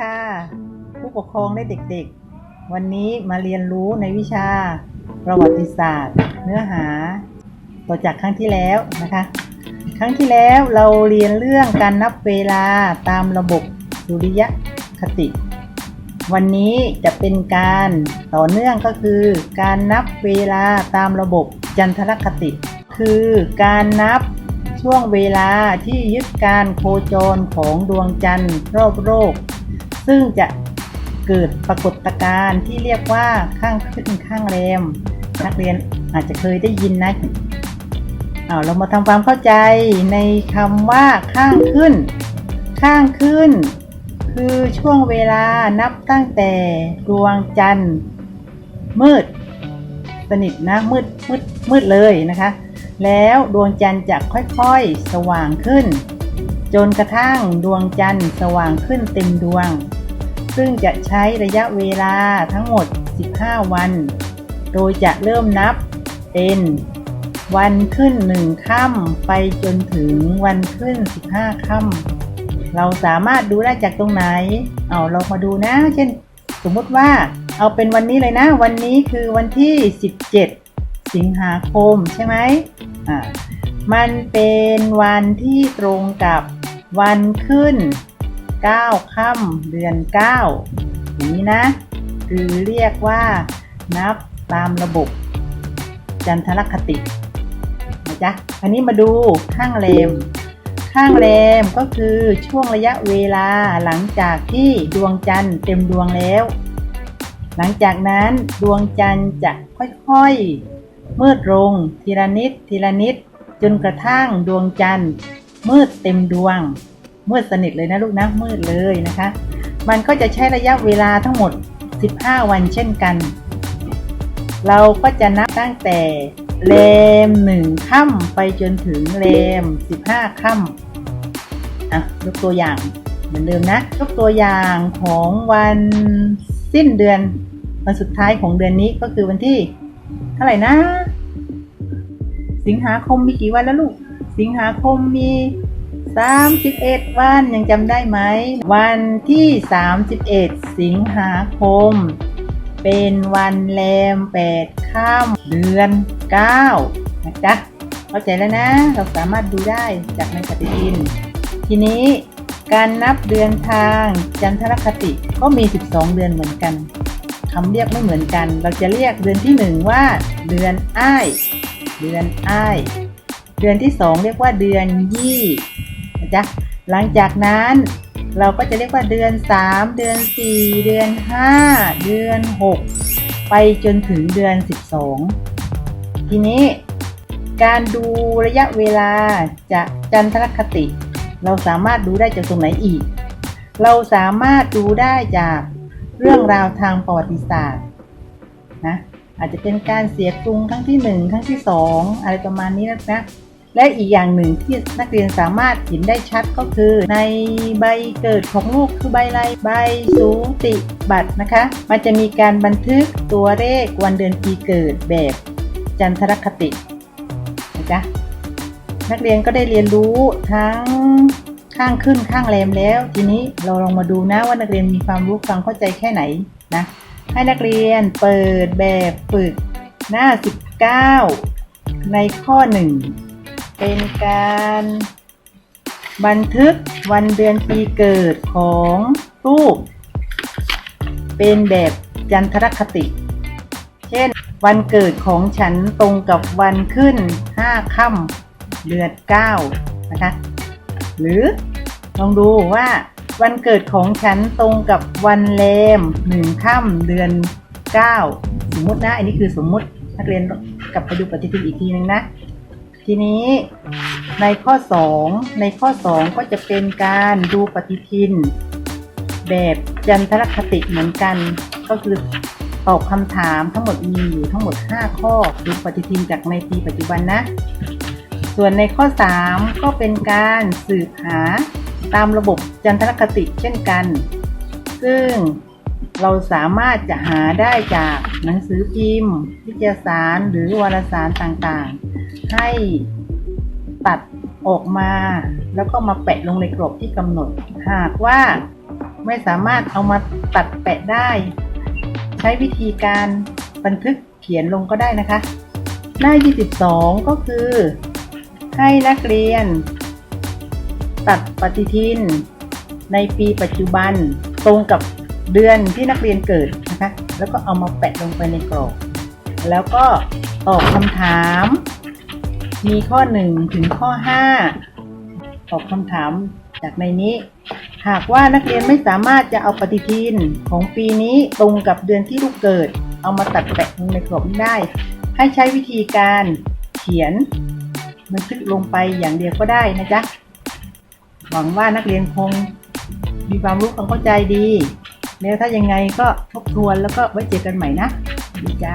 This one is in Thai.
ค่ะ ผู้ปกครองและเด็กๆ วันนี้มาเรียนรู้ในวิชาประวัติศาสตร์ เนื้อหา ต่อจากครั้งที่แล้วนะคะ ครั้งที่แล้วเราเรียนเรื่องการนับเวลาตามระบบสุริยคติ วันนี้จะเป็นการต่อเนื่องก็คือ การนับเวลาตามระบบจันทรคติ คือการนับช่วงเวลาที่ยึดการโคจรของดวงจันทร์รอบโลก ซึ่งจะเกิดปรากฏการณ์ที่เรียกว่าข้างขึ้นข้างแรม นักเรียนอาจจะเคยได้ยินนะเอาเรามาทำความเข้าใจในคำว่าข้างขึ้น ข้างขึ้น คือช่วงเวลานับตั้งแต่ดวงจันทร์ มืด สนิทนะมืดมืดมืดเลยนะคะ แล้วดวงจันทร์จะค่อยๆ สว่างขึ้น จนกระทั่งดวงจันทร์สว่างขึ้นเต็มดวง ซึ่งจะใช้ระยะเวลาทั้งหมด 15 วัน โดยจะเริ่มนับเป็น วันขึ้นหนึ่งค่ำไปจนถึงวันขึ้น 15 ค่ำเราสามารถดูได้จากตรงไหน เอาเรามาดูนะ เช่น สมมติว่าเอาเป็นวันนี้เลยนะ วันนี้คือวันที่ 17 สิงหาคมใช่ไหมอ่ามันเป็นวันที่ตรงกับวันขึ้น 9ค่ำเดือน9อย่างนี้นะ คือเรียกว่านับตามระบบ จันทรคตินะจ๊ะอันนี้มาดูข้างเลม ข้างแรมก็คือช่วงระยะเวลาหลังจากที่ดวงจันทร์เต็มดวงแล้ว หลังจากนั้นดวงจันทร์จะค่อยๆ มืดลงทีละนิดทีละนิดจนกระทั่งดวงจันทร์มืดเต็มดวง มืดสนิทเลยนะลูกนะมืดเลยนะคะ มันก็จะใช้ระยะเวลาทั้งหมด 15 วันเช่นกัน เราก็จะนับตั้งแต่เลมหนึ่งค่ำไปจนถึงเลม15ค่ำอะยกตัวอย่างเหมือนเดิมนะยกตัวอย่างของวันสิ้นเดือนวันสุดท้ายของเดือนนี้ก็คือวันที่เท่าไหร่นะ สิงหาคมมีกี่วันแล้วลูก สิงหาคมมี 31 วันยังจำได้ไหม วันที่ 31 สิงหาคม เป็นวันแรมแปดข้ามเดือน 9 นะจ๊ะ เข้าใจแล้วนะ เราสามารถดูได้จากในปฏิทิน ทีนี้การนับเดือนทางจันทรคติก็มี 12 เดือนเหมือนกันคำเรียกไม่เหมือนกัน เราจะเรียกเดือนที่ 1 ว่าเดือนอ้าย เดือนอ้าย เดือนที่ 2 เรียกว่าเดือนยี่ จ๊ะ หลังจากนั้นเราก็จะเรียกว่าเดือน 3 เดือน 4 เดือน 5 เดือน 6 ไปจนถึงเดือน 12 ทีนี้การดูระยะเวลาจากจันทรคติ เราสามารถดูได้จากตรงไหนอีก เราสามารถดูได้จากเรื่องราวทางประวัติศาสตร์นะอาจจะเป็นการเสียกรุงครั้งที่ 1 ครั้งที่ 2 อะไรประมาณนี้นะนะ และอีกอย่างหนึ่งที่นักเรียนสามารถเห็นได้ชัดก็คือ ในใบเกิดของลูกคือใบอะไรใบสูติบัตรนะคะ มันจะมีการบันทึกตัวเลขวันเดือนปีเกิดแบบจันทรคตินะจ๊ะนักเรียนก็ได้เรียนรู้ทั้งข้างขึ้นข้างแรมแล้ว ทีนี้เราลองมาดูนะว่านักเรียนมีความรู้ความเข้าใจแค่ไหนนะให้นักเรียนเปิดแบบฝึกหน้า 19 ในข้อ 1 เป็นการบันทึกวันเดือนปีเกิดของรูปเป็นแบบจันทรคติ เช่น วันเกิดของฉันตรงกับวันขึ้น5ค่ำเดือน9นะคะ หรือลองดูว่าวันเกิดของฉันตรงกับวันแรมหนึ่งค่ำเดือน9สมมุตินะ อันนี้คือสมมุตินักเรียนกลับไปดูปฏิทินอีกทีนึงนะ ทีนี้ในข้อ 2 ในข้อ 2 ก็จะเป็นการดูปฏิทิน แบบจันทรคติเหมือนกัน ก็คือตอบคำถามทั้งหมดมีอยู่ทั้งหมด 5 ข้อดูปฏิทินจากในปีปัจจุบันนะ ส่วนในข้อ 3 ก็เป็นการสืบหาตามระบบจันทรคติเช่นกัน ซึ่ง เราสามารถจะหาได้จากหนังสือพิมพ์ วิทยาสารหรือวารสารต่างๆ ให้ตัดออกมา แล้วก็มาแปะลงในกรอบที่กำหนด หากว่าไม่สามารถเอามาตัดแปะได้ ใช้วิธีการบันทึกเขียนลงก็ได้นะคะ หน้า 22 ก็คือ ให้นักเรียน ตัดปฏิทิน ในปีปัจจุบันตรงกับ เดือนที่นักเรียนเกิดนะคะ แล้วก็เอามาแปะลงไปในกรอบ แล้วก็ตอบคำถาม มีข้อ 1 ถึงข้อ 5 ตอบคำถามจากในนี้ หากว่านักเรียนไม่สามารถจะเอาปฏิทินของปีนี้ตรงกับเดือนที่ลูกเกิด เอามาตัดแปะลงในกรอบได้ ให้ใช้วิธีการเขียนบันทึกลงไปอย่างเดียวก็ได้นะจ๊ะ หวังว่านักเรียนคงมีความรู้ความเข้าใจดี แล้วถ้ายังไงก็ทบทวนแล้วก็ไว้เจอกันใหม่นะดีจ้า